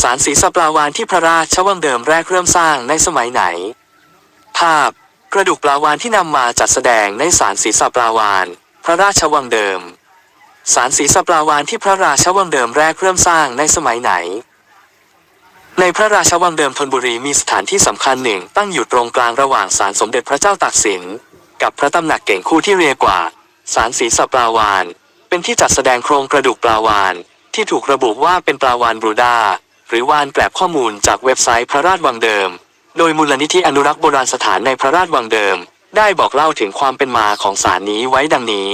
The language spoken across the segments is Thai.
ศาลศรีสัปลาวานที่พระราชวังเดิมแรกเริ่มสร้างในสมัยไหน ภาพ กระดูกปลาวานที่นำมาจัดแสดงในศาลศรีสัปลาวาน พระราชวังเดิมศาลศรีสัปลาวานที่พระราชวังเดิมแรกเริ่มสร้างในสมัยไหน ในพระราชวังเดิมธนบุรีมีสถานที่สำคัญหนึ่งตั้งอยู่ตรงกลางระหว่างศาลสมเด็จพระเจ้าตากสิน กับพระตำหนักเก่งคู่ที่เรียกว่าศาลศรีสัปลาวาน เป็นที่จัดแสดงโครงกระดูกปลาวาน ที่ถูกระบุว่าเป็นปลาวานบรูดา หรือวานแกลบข้อมูลจากเว็บไซต์พระราชวังเดิม โดยมูลนิธิอนุรักษ์โบราณสถานในพระราชวังเดิม ได้บอกเล่าถึงความเป็นมาของศาลนี้ไว้ดังนี้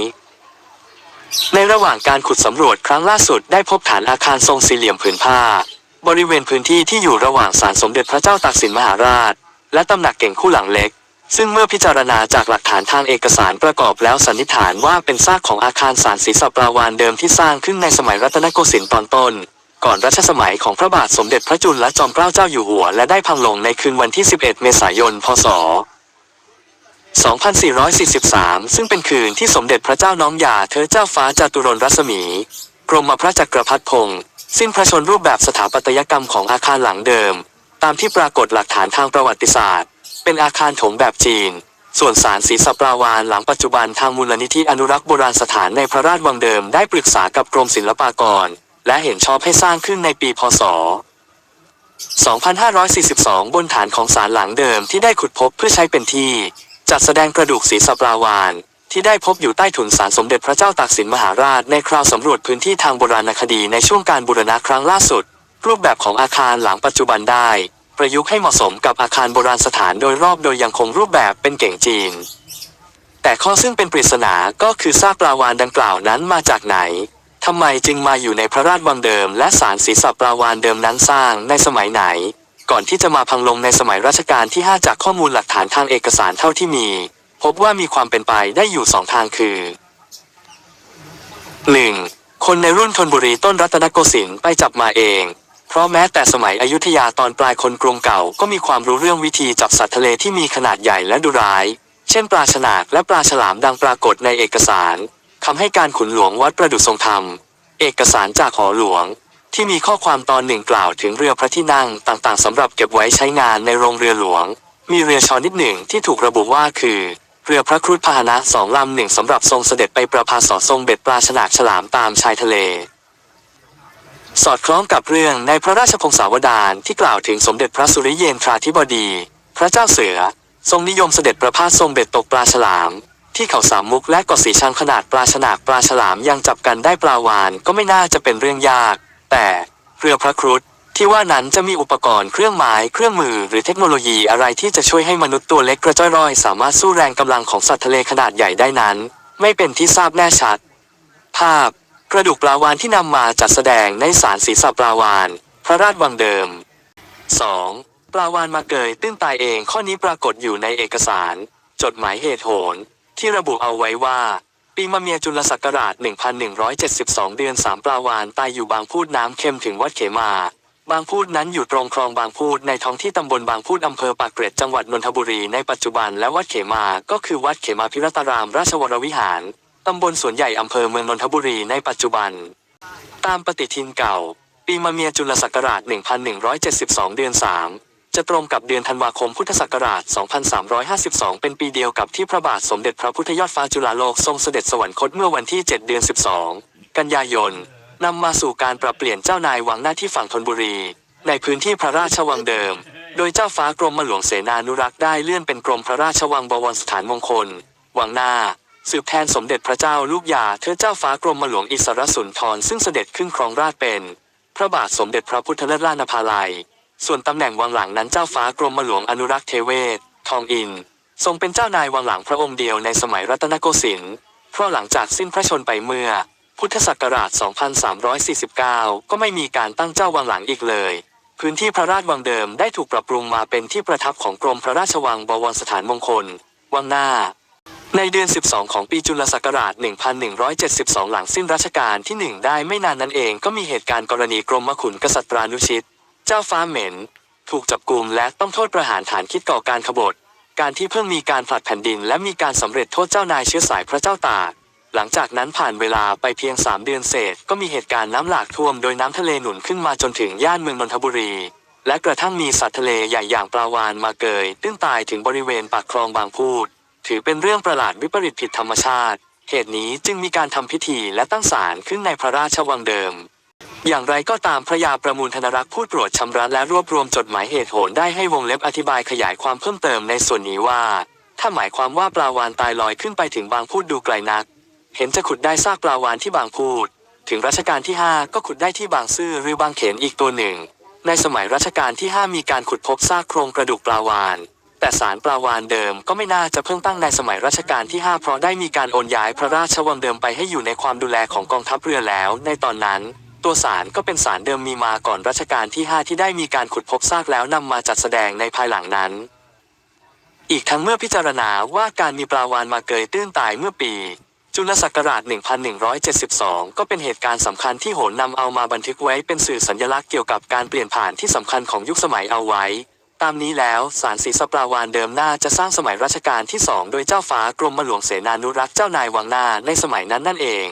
ในระหว่างการขุดสำรวจครั้งล่าสุดได้พบฐานอาคารทรงสี่เหลี่ยมผืนผ้า บริเวณพื้นที่ที่อยู่ระหว่างศาลสมเด็จพระเจ้าตากสินมหาราช และตำหนักเก่งคู่หลังเล็กซึ่งเมื่อพิจารณาจากหลักฐานทางเอกสารประกอบแล้วสันนิษฐานว่าเป็นซากของอาคารศาลศรีสัปราวานเดิมที่สร้างขึ้นในสมัยรัตนโกสินทร์ตอนต้น ก่อนรัชสมัยของพระบาทสมเด็จพระจุลจอมเกล้าเจ้าอยู่หัว และได้พังลงในคืนวันที่ 11 เมษายน พศ 2443 ซึ่งเป็นคืนที่สมเด็จพระเจ้าน้องยาเธอเจ้าฟ้าจาตุรนรัศมี กรมพระจักรพรรดิพงศ์สิ้นพระชนรูปแบบสถาปัตยกรรมของอาคารหลังเดิม ตามที่ปรากฏหลักฐานทางประวัติศาสตร์ เป็นอาคารถงแบบจีน ส่วนสารศรีสัปราวานหลังปัจจุบันทางมูลนิธิอนุรักษ์โบราณสถานในพระราชวังเดิมได้ปรึกษากับกรมศิลปากร และเห็นชอบให้สร้างขึ้นในปีพศ 2542 บนฐานของศาลหลังเดิมที่ได้ขุดพบเพื่อใช้เป็นที่ จัดแสดงกระดูกศรีสปราวานที่ได้พบอยู่ใต้ถุนศาลสมเด็จพระเจ้าตากสินมหาราชในคราวสำรวจพื้นที่ทางโบราณคดีในช่วงการบูรณะครั้งล่าสุด รูปแบบของอาคารหลังปัจจุบันได้ ประยุกต์ให้เหมาะสมกับอาคารโบราณสถานโดยรอบโดยยังคงรูปแบบเป็นเก่งจีน แต่ข้อซึ่งเป็นปริศนาก็คือซากปลาวานดังกล่าวนั้นมาจากไหน ทำไมจึงมาอยู่ในพระราชวังเดิม และศาลศรีสัปราวานเดิมนั้นสร้างในสมัยไหน ก่อนที่จะมาพังลงในสมัยรัชกาลที่ 5 จากข้อมูลหลักฐานทางเอกสารเท่าที่มี พบว่ามีความเป็นไปได้อยู่สองทางคือ 1. คนในรุ่นธนบุรีต้นรัตนโกสินทร์ไปจับมาเอง เพราะแม้แต่สมัยอยุธยาตอนปลายคนกรุงเก่าก็มีความรู้เรื่องวิธีจับสัตว์ทะเลที่มีขนาดใหญ่และดุร้าย เช่นปลาฉนากและปลาฉลามดังปรากฏในเอกสาร คำให้การขุนหลวงวัดประดุษทรงธรรม เอกสารจากหอหลวง ที่มีข้อความตอนหนึ่งกล่าวถึงเรือพระที่นั่งต่างๆสำหรับเก็บไว้ใช้งานในโรงเรือหลวง มีเรือชอนิดหนึ่งที่ถูกระบุว่าคือ เรือพระครุฑพาหนะสองลำหนึ่งสำหรับทรงเสด็จไปประพาสอทรงเบ็ดปลาฉนากฉลามตามชายทะเล สอดคล้องกับเรื่องในพระราชพงศาวดารที่กล่าวถึงสมเด็จพระสุริเยนทราธิบดี พระเจ้าเสือ ทรงนิยมเสด็จประพาสทรงเบ็ดตกปลาฉลาม ที่เขาสามมุกและเกาะสีชังขนาดปลาฉนากปลาฉลามยังจับกันได้ปลาวานก็ไม่น่าจะเป็นเรื่องยาก แต่เรือพระครุฑที่ว่านั้นจะมีอุปกรณ์เครื่องไม้เครื่องมือหรือเทคโนโลยีอะไรที่จะช่วยให้มนุษย์ตัวเล็กกระจ้อยร่อย สามารถสู้แรงกำลังของสัตว์ทะเลขนาดใหญ่ได้นั้น ไม่เป็นที่ทราบแน่ชัด ภาพ กระดูกปลาวานที่นำมาจัดแสดงในศาลศีรษะปลาวาน พระราชวังเดิม 2. ปลาวานมาเกยตื้นตายเองข้อนี้ปรากฏอยู่ในเอกสาร จดหมายเหตุโหน ที่ระบุเอาไว้ว่า ปีมะเมียจุลศักราช 1172 เดือน3ปลาวานตายอยู่บางพูดน้ำเค็มถึงวัดเขมา บางพูดนั้นอยู่ตรงคลองบางพูดในท้องที่ตำบลบางพูดอำเภอปากเกร็ดจังหวัดนนทบุรีในปัจจุบันและวัดเขมาก็คือวัดเขมาพิรัตรามราชวรวิหารตำบลสวนใหญ่อำเภอเมืองนนทบุรีในปัจจุบัน ตามปฏิทินเก่า ปีมะเมียจุลศักราช 1172 เดือน3 จะตรงกับเดือนธันวาคมพุทธศักราช 2352 เป็นปีเดียวกับที่พระบาทสมเด็จพระพุทธยอดฟ้าจุฬาโลกทรงเสด็จสวรรคตเมื่อวันที่ 7 เดือน 12 กันยายน นำมาสู่การปรับเปลี่ยนเจ้านายวังหน้าที่ฝั่งธนบุรี ในพื้นที่พระราชวังเดิม โดยเจ้าฟ้ากรมมหลวงเสนานุรักษ์ได้เลื่อนเป็นกรมพระราชวังบวรสถานมงคล วังหน้าสืบแทนสมเด็จพระเจ้าลูกยาเธอเจ้าฟ้ากรมมหลวงอิสรสุนทรซึ่งเสด็จขึ้นครองราชเป็น พระบาทสมเด็จพระพุทธเลิศล่านภาลัย ส่วนตำแหน่งวังหลังนั้นเจ้าฟ้ากรมหลวงอนุรักษ์เทเวศ ทองอิน ทรงเป็นเจ้านายวังหลังพระองค์เดียวในสมัยรัตนโกสินทร์ เพราะหลังจากสิ้นพระชนไปเมื่อ พุทธศักราช 2349 ก็ไม่มีการตั้งเจ้าวังหลังอีกเลย พื้นที่พระราชวังเดิมได้ถูกปรับปรุงมาเป็นที่ประทับของกรมพระราชวังบวรสถานมงคล วังหน้า ในเดือน 12 ของปีจุลศักราช 1172 หลังสิ้นรัชกาลที่ 1 ได้ไม่นานนั้นเองก็มีเหตุการณ์กรณีกรมขุนกษัตรานุชิต เจ้าฟ้าเหม็น ถูกจับกลุมและต้องโทษประหารฐานคิดก่อการขบฏ การที่เพิ่งมีการผลัดแผ่นดินและมีการสำเร็จโทษเจ้านายเชื้อสายพระเจ้าตากหลังจากนั้นผ่านเวลาไปเพียง 3 เดือนเศษ ก็มีเหตุการณ์น้ำหลากท่วมโดยน้ำทะเลหนุนขึ้นมาจนถึงย่านเมืองนนทบุรี และกระทั่งมีสัตว์ทะเลใหญ่อย่างปลาวานมาเกยตื้นตายถึงบริเวณปากคลองบางพูด ถือเป็นเรื่องประหลาดวิปริตผิดธรรมชาติ เหตุนี้จึงมีการทำพิธีและตั้งศาลขึ้นในพระราชวังเดิม อย่างไรก็ตามพระยาประมูลธนรักษ์พูดโปรดชำระและรวบรวมจดหมายเหตุโหนได้ให้วงเล็บอธิบายขยายความเพิ่มเติมในส่วนนี้ว่า ถ้าหมายความว่าปลาวานตายลอยขึ้นไปถึงบางพูดดูไกลนัก เห็นจะขุดได้ซากปลาวานที่บางพูด ถึงรัชกาลที่ 5 ก็ขุดได้ที่บางซื่อหรือบางเขนอีกตัวหนึ่ง ในสมัยรัชกาลที่ 5 มีการขุดพบซากโครงกระดูกปลาวานแต่สารปลาวานเดิมก็ไม่น่าจะเพิ่งตั้งในสมัยรัชกาลที่ 5 เพราะได้มีการโอนย้ายพระราชวังเดิมไปให้อยู่ในความดูแลของกองทัพเรือแล้ว ในตอนนั้น ตัวสารก็เป็นสารเดิมมีมาก่อนรัชกาลที่ 5 ที่ได้มีการขุดพบซากแล้วนำมาจัดแสดงในภายหลังนั้น อีกทั้งเมื่อพิจารณาว่าการมีปลาวานมาเกยตื้นตายเมื่อปี จุลศักราช 1172 ก็เป็นเหตุการณ์สำคัญที่โหนนำเอามาบันทึกไว้เป็นสื่อสัญลักษณ์เกี่ยวกับการเปลี่ยนผ่านที่สำคัญของยุคสมัยเอาไว้ ตามนี้แล้วสารสีสปลาวานเดิมน่าจะสร้างสมัยรัชกาลที่สองโดยเจ้าฟ้ากรมหลวงเสนานุรักษ์เจ้านายวังหน้าในสมัยนั้นนั่นเอง